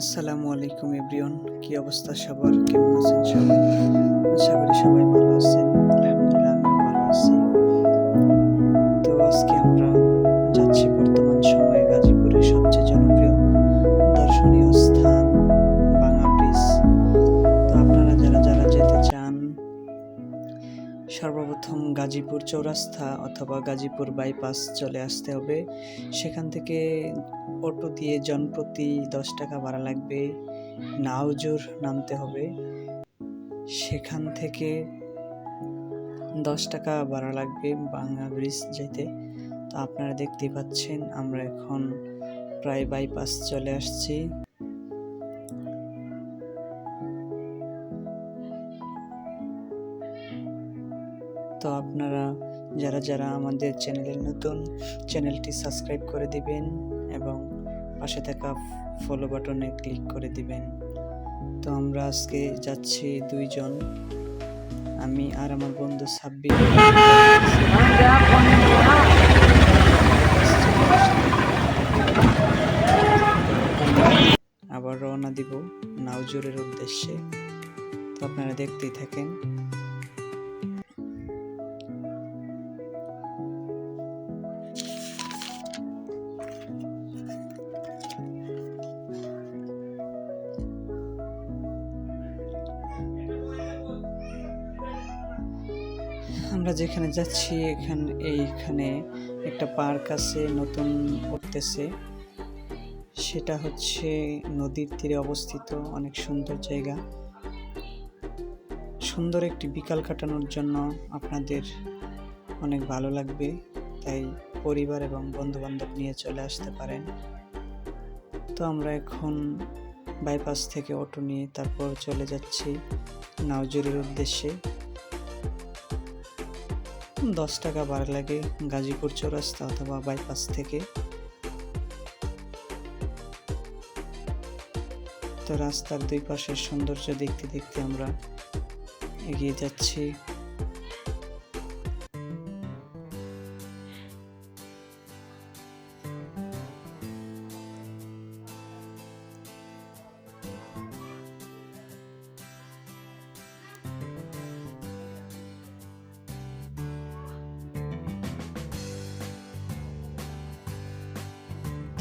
আসসালামু আলাইকুম এভরিওয়ান। কি অবস্থা সবার? কেমন আছেন সবাই? সবাই ভালো চৌরাস্তা অথবা গাজীপুর বাইপাস চলে আসতে হবে। সেখান থেকে অটো দিয়ে জনপ্রতি দশ টাকা ভাড়া লাগবে। নাওজোর নামতে হবে। সেখান থেকে দশ টাকা ভাড়া লাগবে বাংলা ব্রিজ যেতে তো আপনারা দেখতে পাচ্ছেন, আমরা এখন প্রায় বাইপাস চলে আসছি। তো আপনারা যারা যারা আমাদের চ্যানেলে নতুন, চ্যানেলটি সাবস্ক্রাইব করে দিবেন এবং পাশে থাকা ফলো বাটনে ক্লিক করে দিবেন। তো আমরা আজকে যাচ্ছি দুইজন। আমি আর আমার বন্ধু সাব্বির। আবার রওনা দিব নাওজুরের উদ্দেশ্যে। তো আপনারা দেখতেই থাকেন। আমরা যেখানে যাচ্ছি, এখানে, এইখানে একটা পার্ক আছে, নতুন উঠতেছে সেটা হচ্ছে নদীর তীরে অবস্থিত, অনেক সুন্দর জায়গা। সুন্দর একটি বিকাল কাটানোর জন্য আপনাদের অনেক ভালো লাগবে, তাই পরিবার এবং বন্ধু বান্ধব নিয়ে চলে আসতে পারেন। তো আমরা এখন বাইপাস থেকে অটো নিয়ে তারপর চলে যাচ্ছি নাওজুরের উদ্দেশ্যে। দশ টাকা ভাড়া লাগে গাজীপুর চৌরাস্তা অথবা বাইপাস থেকে। তো রাস্তার দুই পাশের সৌন্দর্য দেখতে দেখতে আমরা এগিয়ে যাচ্ছি।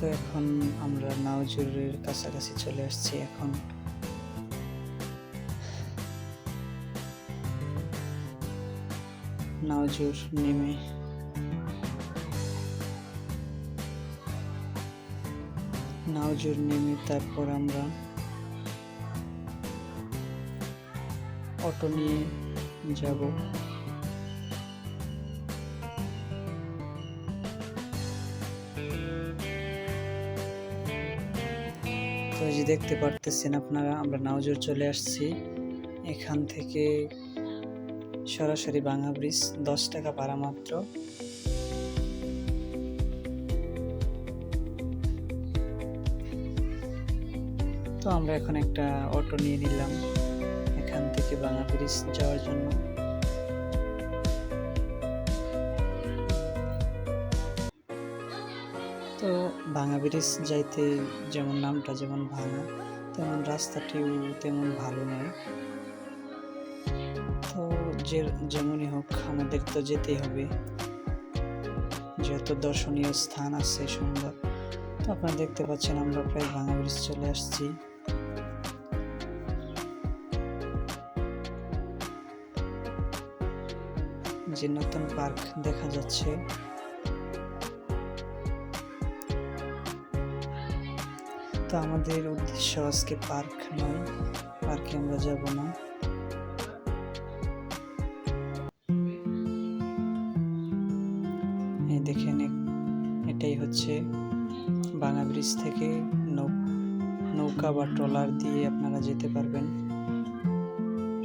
তো এখন আমরা নাওজুরের কাছাকাছি চলে আসছি এখন। নাওজুর নেমে। নাওজুর নেমে তারপর আমরা অটো নিয়ে যাব। যে দেখতে পারতেছেন আপনারা, আমরা নাওজোর চলে আসছি। এখান থেকে সরাসরি বাংলা ব্রিজ, দশ টাকা ভাড়া মাত্র। তো আমরা এখন একটা অটো নিয়ে নিলাম। এখান থেকে বাংলা ব্রিজ যাওয়ার জন্য। তো ভাঙা ব্রিজ যাইতে যেমন নামটা যেমন ভাঙা তেমন রাস্তাটিও তেমন ভালো নয়। তো যে যেমনই হোক, আমাদের তো যেতেই হবে। যেহেতু দর্শনীয় স্থান আছে সুন্দর, তো আপনারা দেখতে পাচ্ছেন আমরা প্রায় ভাঙা ব্রিজ চলে আসছি। যে নতুন পার্ক দেখা যাচ্ছে তো আমাদের উদ্দেশ্য আজকে পার্ক নয়। পার্কে আমরা যাব না। দেখেন এটাই হচ্ছে বাঙা ব্রিজ থেকে নৌকা বা ট্রলার দিয়ে আপনারা যেতে পারবেন।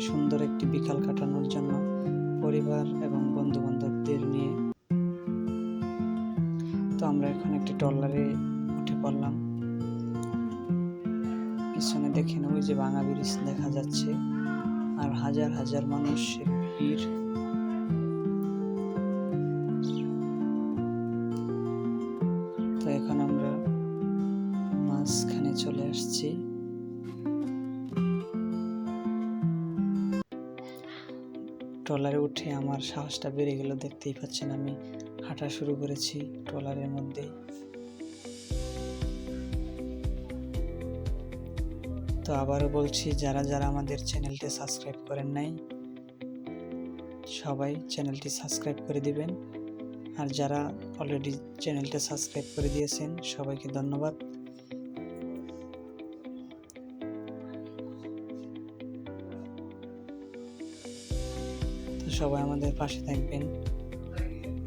সুন্দর একটি বিকাল কাটানোর জন্য পরিবার এবং বন্ধু বান্ধবদের নিয়ে। তো আমরা এখন একটি ট্রলারে উঠে পড়লাম। পিছনে দেখেন ওই যে ভাঙা ব্রিজ দেখা যাচ্ছে। আর হাজার হাজার মানুষের ভিড়। তো এখন আমরা মাঝখানে চলে আসছি। ট্রলারে উঠে আমার সাহসটা বেড়ে গেল, দেখতেই পাচ্ছেন আমি। হাঁটা শুরু করেছি ট্রলারের মধ্যে। তো আবারও বলছি, যারা যারা আমাদের চ্যানেলটি সাবস্ক্রাইব করেন নাই, সবাই চ্যানেলটি সাবস্ক্রাইব করে দিবেন। আর যারা অলরেডি চ্যানেলটা সাবস্ক্রাইব করে দিয়েছেন, সবাইকে ধন্যবাদ। সবাই আমাদের পাশে থাকবেন।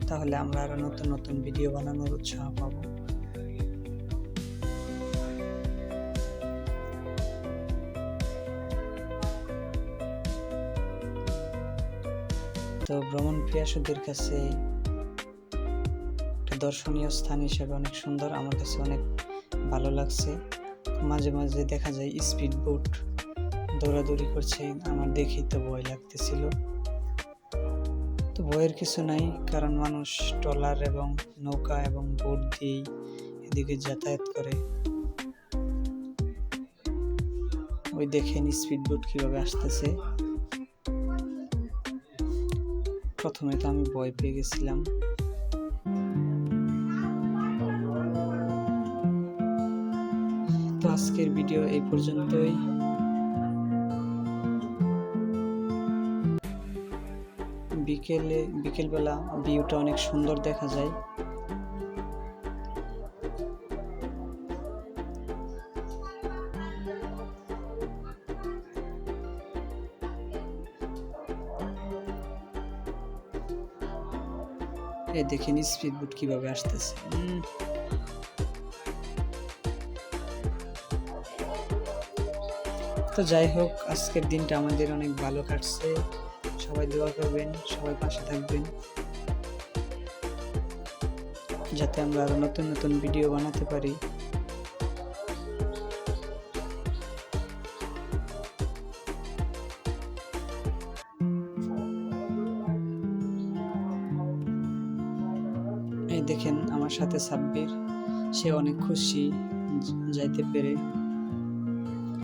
তাহলে আমরা আরও নতুন নতুন ভিডিও বানানোর উৎসাহ পাবো। তো ভ্রমণ প্রিয়াসুদের কাছে একটা দর্শনীয় স্থান হিসেবে অনেক সুন্দর, আমার কাছে অনেক ভালো লাগছে। মাঝে মাঝে দেখা যায় স্পিড বোট দৌড়াদৌড়ি করছে, আমার দেখেই তো ভয় লাগতেছিল। তো ভয়ের কিছু নাই, কারণ মানুষ ট্রলার এবং নৌকা এবং বোট দিয়েই এদিকে যাতায়াত করে। ওই দেখেন স্পিড বোট কীভাবে আসতেছে। প্রথমে তো আমি ভয় পেয়ে গেছিলাম। তো আজকের ভিডিও এই পর্যন্তই। বিকেলে বিকেলবেলা ভিউটা অনেক সুন্দর দেখা যায়। এই দেখেন স্পিড বুট কীভাবে আসতেছে। তো যাই হোক আজকের দিনটা আমাদের অনেক ভালো কাটছে। সবাই দোয়া করবেন সবাই পাশে থাকবেন। যাতে আমরা আরও নতুন নতুন ভিডিও বানাতে পারি। দেখেন আমার সাথে সাব্বির। সে অনেক খুশি যাইতে পেরে।